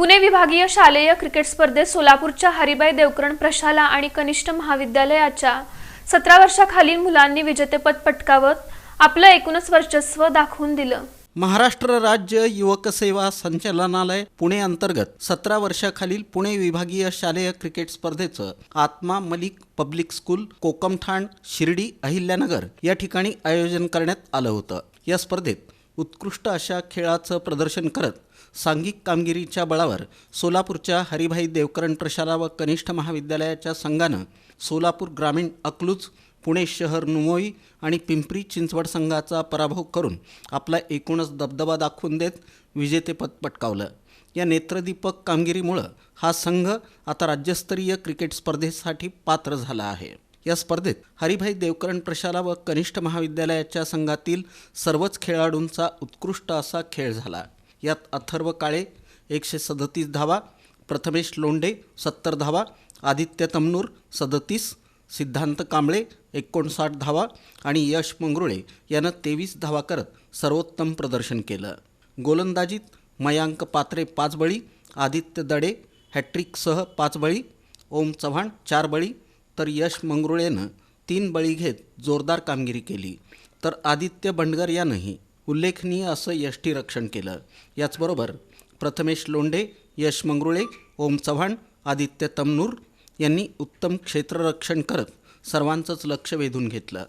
पुणे विभागीय शालेय क्रिकेट स्पर्धेत सोलापूरच्या हरिबाई देवकरण प्रशाला आणि कनिष्ठ महाविद्यालयाच्या सतरा वर्षाखालील मुलांनी विजेतेपद पटकावत आपलं एकूणच वर्चस्व दाखवून दिलं. महाराष्ट्र राज्य युवक सेवा संचालनालय पुणे अंतर्गत सतरा वर्षाखालील पुणे विभागीय शालेय क्रिकेट स्पर्धेचं आत्मा मलिक पब्लिक स्कूल कोकमठाण शिर्डी अहिल्यानगर या ठिकाणी आयोजन करण्यात आलं होतं. या स्पर्धेत उत्कृष्ट अशा खेळाचं प्रदर्शन करत सांघिक कामगिरीच्या बळावर सोलापूरच्या हरिभाई देवकरण प्रशाला व कनिष्ठ महाविद्यालयाच्या संघानं सोलापूर ग्रामीण अकलूज पुणे शहर नुमोई आणि पिंपरी चिंचवड संघाचा पराभव करून आपला एकूणच दबदबा दाखवून देत विजेतेपद पटकावलं. या नेत्रदीपक कामगिरीमुळं हा संघ आता राज्यस्तरीय क्रिकेट स्पर्धेसाठी पात्र झाला आहे. या स्पर्धेत हरिभाई देवकरण प्रशाला व कनिष्ठ महाविद्यालयाच्या संघातील सर्वच खेळाडूंचा उत्कृष्ट असा खेळ झाला. यात अथर्व काळे एकशे सदतीस धावा प्रथमेश लोंढे सत्तर धावा आदित्य तमनूर सदतीस सिद्धांत कांबळे एकोणसाठ धावा आणि यश मंगरुळे यानं तेवीस धावा करत सर्वोत्तम प्रदर्शन केलं. गोलंदाजीत मयांक पात्रे पाच बळी आदित्य दडे हॅट्रिकसह पाच बळी ओम चव्हाण चार बळी तर यश मंगरुळेनं तीन बळी घेत जोरदार कामगिरी केली. तर आदित्य बंडगर यानंही उल्लेखनीय असं यष्टीरक्षण केलं. याचबरोबर प्रथमेश लोंढे यश मंगरुळे ओम चव्हाण आदित्य तमनूर यांनी उत्तम क्षेत्ररक्षण करत सर्वांचंच लक्ष वेधून घेतलं.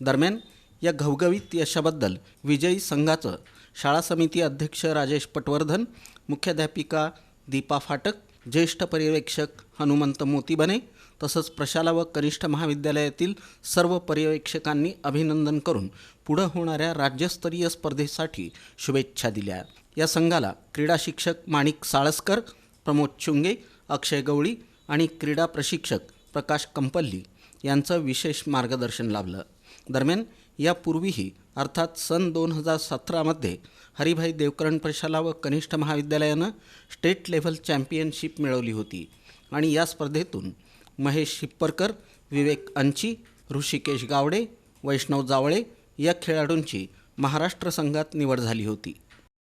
दरम्यान या घवघवीत यशाबद्दल विजयी संघाचं शाळा समिती अध्यक्ष राजेश पटवर्धन मुख्याध्यापिका दीपा फाटक ज्येष्ठ पर्यवेक्षक हनुमंत मोतीबने तसंच प्रशाला व कनिष्ठ महाविद्यालयातील सर्व पर्यवेक्षकांनी अभिनंदन करून पुढं होणाऱ्या राज्यस्तरीय स्पर्धेसाठी शुभेच्छा दिल्या. या संघाला क्रीडा शिक्षक माणिक साळसकर प्रमोद चुंगे अक्षय गवळी आणि क्रीडा प्रशिक्षक प्रकाश कंपल्ली यांचं विशेष मार्गदर्शन लाभलं. दरम्यान यापूर्वीही अर्थात सन दोन हजार सतरामध्ये हरिभाई देवकरण प्रशाला व कनिष्ठ महाविद्यालयानं स्टेट लेव्हल चॅम्पियनशिप मिळवली होती. आणि या स्पर्धेतून महेश हिप्परकर विवेक अंची ऋषिकेश गावडे वैष्णव जावळे या खेळाडूंची महाराष्ट्र संघात निवड झाली होती.